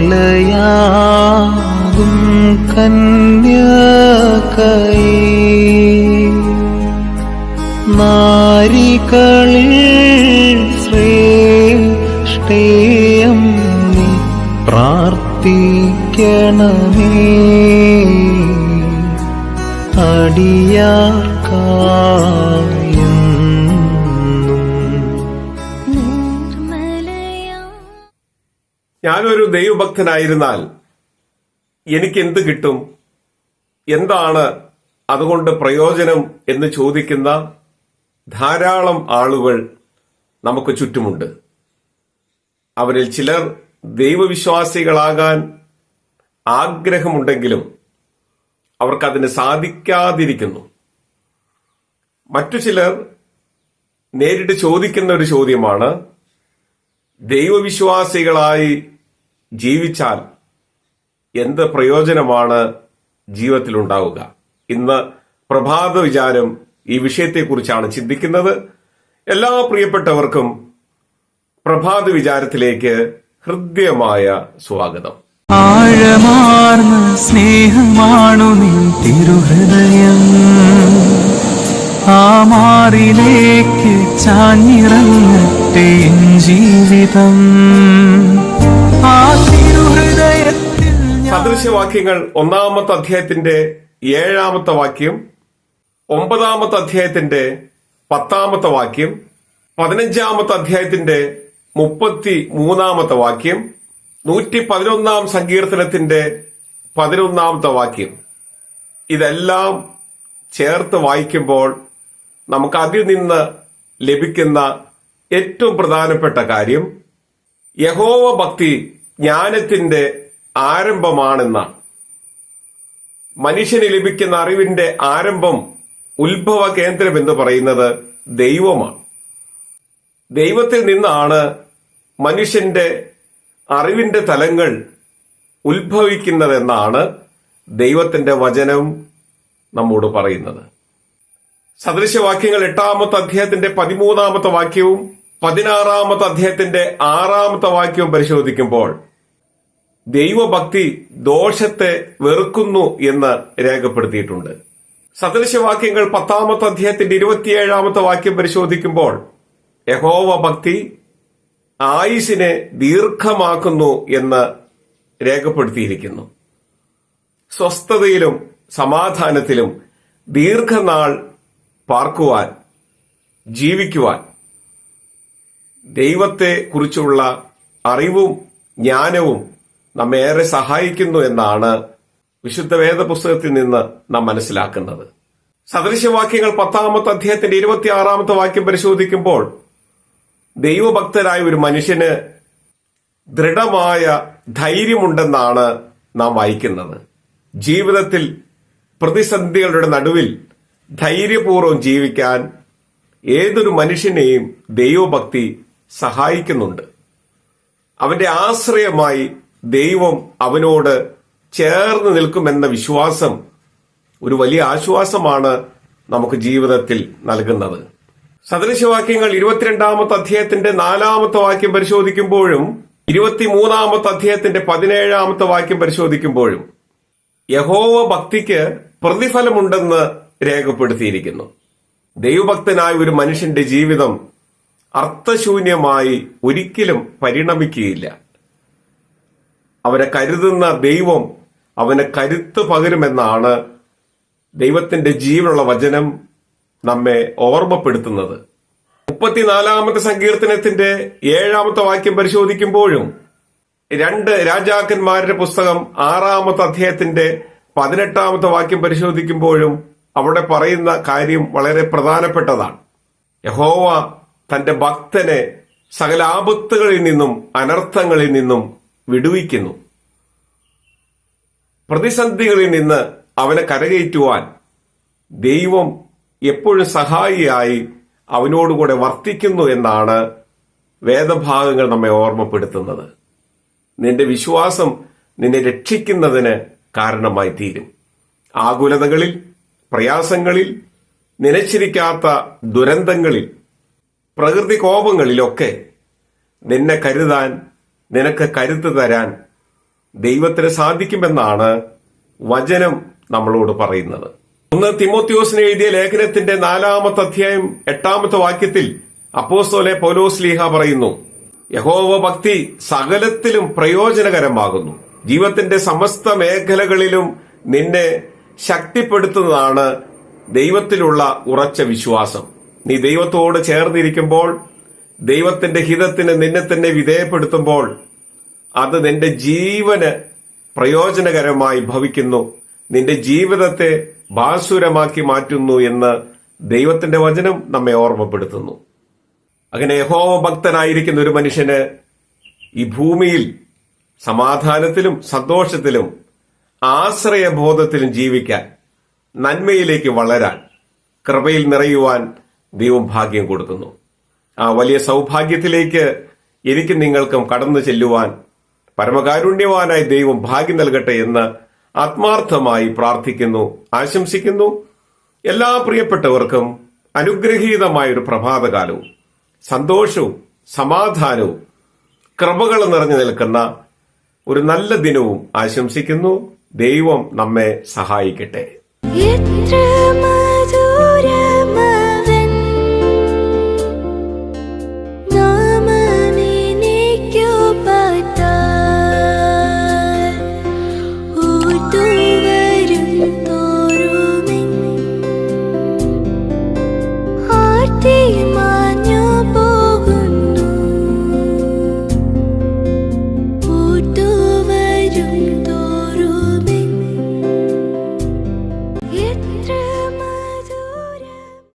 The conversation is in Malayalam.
നിർമ്മലയാകും കന്യകൈ. നാരികളിൽ ശ്രേഷ്ഠേയം നീ പ്രാർത്ഥിക്കണമേ. അടിയാർക്കായും ഞാനൊരു ദൈവഭക്തനായിരുന്നാൽ എനിക്ക് എന്ത് കിട്ടും? എന്താണ് അതുകൊണ്ട് പ്രയോജനം എന്ന് ചോദിക്കുന്ന ധാരാളം ആളുകൾ നമുക്ക് ചുറ്റുമുണ്ട്. അവരിൽ ചിലർ ദൈവവിശ്വാസികളാകാൻ ആഗ്രഹമുണ്ടെങ്കിലും അവർക്കതിന് സാധിക്കാതിരിക്കുന്നു. മറ്റു ചിലർ നേരിട്ട് ചോദിക്കുന്ന ഒരു ചോദ്യമാണ് ദൈവവിശ്വാസികളായി ജീവിച്ചാൽ എന്ത് പ്രയോജനമാണ് ജീവിതത്തിലുണ്ടാവുക? ഇന്ന് പ്രഭാത വിചാരം ഈ വിഷയത്തെക്കുറിച്ചാണ് ചിന്തിക്കുന്നത്. എല്ലാ പ്രിയപ്പെട്ടവർക്കും പ്രഭാത വിചാരത്തിലേക്ക് ഹൃദ്യമായ സ്വാഗതം. ആഴമാർന്ന സ്നേഹമാണു നീ തിരുഹൃദയം. ആ മാറിലേക്ക് ചാഞ്ഞിറങ്ങട്ടെ ജീവിതം. ഞാൻ സദൃശവാക്യങ്ങൾ ഒന്നാമത്തെ അധ്യായത്തിന്റെ ഏഴാമത്തെ വാക്യം ഒമ്പതാമത്തെ അധ്യായത്തിന്റെ പത്താമത്തെ വാക്യം പതിനഞ്ചാമത്തെ അധ്യായത്തിന്റെ മുപ്പത്തി മൂന്നാമത്തെ വാക്യം നൂറ്റി പതിനൊന്നാം സങ്കീർത്തനത്തിന്റെ പതിനൊന്നാമത്തെ വാക്യം. ഇതെല്ലാം ചേർത്ത് വായിക്കുമ്പോൾ നമുക്ക് അതിൽ നിന്ന് ലഭിക്കുന്ന ഏറ്റവും പ്രധാനപ്പെട്ട കാര്യം യഹോവ ഭക്തി ജ്ഞാനത്തിന്റെ ആരംഭമാണെന്നാണ്. മനുഷ്യന് ലഭിക്കുന്ന അറിവിന്റെ ആരംഭം ഉത്ഭവ കേന്ദ്രം എന്ന് പറയുന്നത് ദൈവമാണ്. ദൈവത്തിൽ നിന്നാണ് മനുഷ്യന്റെ അറിവിന്റെ തലങ്ങൾ ഉത്ഭവിക്കുന്നതെന്നാണ് ദൈവത്തിന്റെ വചനം നമ്മോട് പറയുന്നത്. സദൃശവാക്യങ്ങൾ എട്ടാമത്തെ അധ്യായത്തിന്റെ പതിമൂന്നാമത്തെ വാക്യവും പതിനാറാമത്തെ അധ്യായത്തിന്റെ ആറാമത്തെ വാക്യവും പരിശോധിക്കുമ്പോൾ ദൈവഭക്തി ദോഷത്തെ വെറുക്കുന്നു എന്ന് രേഖപ്പെടുത്തിയിട്ടുണ്ട്. സദൃശവാക്യങ്ങൾ പത്താമത്തെ അധ്യായത്തിന്റെ ഇരുപത്തിയേഴാമത്തെ വാക്യം പരിശോധിക്കുമ്പോൾ യഹോവ ഭക്തി ആയുസിനെ ദീർഘമാക്കുന്നു എന്ന് രേഖപ്പെടുത്തിയിരിക്കുന്നു. സ്വസ്ഥതയിലും സമാധാനത്തിലും ദീർഘനാൾ പാർക്കുവാൻ ജീവിക്കുവാൻ ദൈവത്തെ കുറിച്ചുള്ള അറിവും ജ്ഞാനവും നമ്മെ ഏറെ സഹായിക്കുന്നു എന്നാണ് വിശുദ്ധ വേദപുസ്തകത്തിൽ നിന്ന് നാം മനസ്സിലാക്കുന്നത്. സദൃശവാക്യങ്ങൾ പത്താമത്തെ അധ്യായത്തിന്റെ ഇരുപത്തിയാറാമത്തെ വാക്യം പരിശോധിക്കുമ്പോൾ ദൈവഭക്തരായ ഒരു മനുഷ്യന് ദൃഢമായ ധൈര്യമുണ്ടെന്നാണ് നാം വായിക്കുന്നത്. ജീവിതത്തിൽ പ്രതിസന്ധികളുടെ നടുവിൽ ധൈര്യപൂർവം ജീവിക്കാൻ ഏതൊരു മനുഷ്യനെയും ദൈവഭക്തി സഹായിക്കുന്നുണ്ട്. അവന്റെ ആശ്രയമായി ദൈവം അവനോട് ചേർന്ന് നിൽക്കുമെന്ന വിശ്വാസം ഒരു വലിയ ആശ്വാസമാണ് നമുക്ക് ജീവിതത്തിൽ നൽകുന്നത്. സദൃശവാക്യങ്ങൾ ഇരുപത്തിരണ്ടാമത്തെ അധ്യായത്തിന്റെ നാലാമത്തെ വാക്യം പരിശോധിക്കുമ്പോഴും ഇരുപത്തിമൂന്നാമത്തെ അധ്യായത്തിന്റെ പതിനേഴാമത്തെ വാക്യം പരിശോധിക്കുമ്പോഴും യഹോവ ഭക്തിക്ക് പ്രതിഫലമുണ്ടെന്ന് രേഖപ്പെടുത്തിയിരിക്കുന്നു. ദൈവഭക്തനായ ഒരു മനുഷ്യന്റെ ജീവിതം അർത്ഥശൂന്യമായി ഒരിക്കലും പരിണമിക്കുകയില്ല. അവനെ കരുതുന്ന ദൈവം അവനെ കരുത്ത് പകരുമെന്നാണ് ദൈവത്തിന്റെ ജീവനുള്ള വചനം നമ്മെ ഓർമ്മപ്പെടുത്തുന്നത്. മുപ്പത്തിനാലാമത്തെ സങ്കീർത്തനത്തിന്റെ ഏഴാമത്തെ വാക്യം പരിശോധിക്കുമ്പോഴും രണ്ട് രാജാക്കന്മാരുടെ പുസ്തകം ആറാമത്തെ അധ്യായത്തിന്റെ പതിനെട്ടാമത്തെ വാക്യം പരിശോധിക്കുമ്പോഴും അവിടെ പറയുന്ന കാര്യം വളരെ പ്രധാനപ്പെട്ടതാണ്. യഹോവ തന്റെ ഭക്തനെ സകല ആപത്തുകളിൽ നിന്നും അനർത്ഥങ്ങളിൽ നിന്നും വിടുവിക്കുന്നു. പ്രതിസന്ധികളിൽ നിന്ന് അവനെ കരകയറ്റുവാൻ ദൈവം എപ്പോഴും സഹായിയായി അവനോടുകൂടെ വർത്തിക്കുന്നു എന്നാണ് വേദഭാഗങ്ങൾ നമ്മെ ഓർമ്മപ്പെടുത്തുന്നത്. നിന്റെ വിശ്വാസം നിന്നെ രക്ഷിക്കുന്നതിന് കാരണമായി തീരും. ആകുലതകളിൽ പ്രയാസങ്ങളിൽ നിലച്ചിരിക്കാത്ത ദുരന്തങ്ങളിൽ പ്രകൃതി കോപങ്ങളിലൊക്കെ നിന്നെ കരുതാൻ നിനക്ക് കരുത്ത് തരാൻ ദൈവത്തിന് സാധിക്കുമെന്നാണ് വചനം നമ്മളോട് പറയുന്നത്. ഒന്ന് തിമോത്യോസിന് എഴുതിയ ലേഖനത്തിന്റെ നാലാമത്തെ അധ്യായം എട്ടാമത്തെ വാക്യത്തിൽ അപ്പോസ്തോലെ പൗലോസ് ലീഹ പറയുന്നു യഹോവ ഭക്തി സകലത്തിലും പ്രയോജനകരമാകുന്നു. ജീവിതത്തിന്റെ സമസ്ത മേഖലകളിലും നിന്നെ ശക്തിപ്പെടുത്തുന്നതാണ് ദൈവത്തിലുള്ള ഉറച്ച വിശ്വാസം. നീ ദൈവത്തോട് ചേർന്നിരിക്കുമ്പോൾ ദൈവത്തിന്റെ ഹിതത്തിന് നിന്നെ തന്നെ വിധേയപ്പെടുത്തുമ്പോൾ അത് നിന്റെ ജീവന് പ്രയോജനകരമായി ഭവിക്കുന്നു. നിന്റെ ജീവിതത്തെ ബാസുരമാക്കി മാറ്റുന്നു എന്ന് ദൈവത്തിന്റെ വചനം നമ്മെ ഓർമ്മപ്പെടുത്തുന്നു. അങ്ങനെ യഹോവ ഭക്തനായിരിക്കുന്ന ഒരു മനുഷ്യന് ഈ ഭൂമിയിൽ സമാധാനത്തിലും സന്തോഷത്തിലും ആശ്രയബോധത്തിലും ജീവിക്കാൻ നന്മയിലേക്ക് വളരാൻ കൃപയിൽ നിറയുവാൻ ദൈവം ഭാഗ്യം കൊടുക്കുന്നു. ആ വലിയ സൗഭാഗ്യത്തിലേക്ക് എനിക്ക് നിങ്ങൾക്കും കടന്നു ചെല്ലുവാൻ പരമകാരുണ്യവാനായി ദൈവം ഭാഗ്യം നൽകട്ടെ എന്ന് ആത്മാർത്ഥമായി പ്രാർത്ഥിക്കുന്നു ആശംസിക്കുന്നു. എല്ലാ പ്രിയപ്പെട്ടവർക്കും അനുഗ്രഹീതമായ ഒരു പ്രഭാതകാലവും സന്തോഷവും സമാധാനവും കൃപകൾ നിറഞ്ഞു നിൽക്കുന്ന ഒരു നല്ല ദിനവും ആശംസിക്കുന്നു. ദൈവം നമ്മെ സഹായിക്കട്ടെ.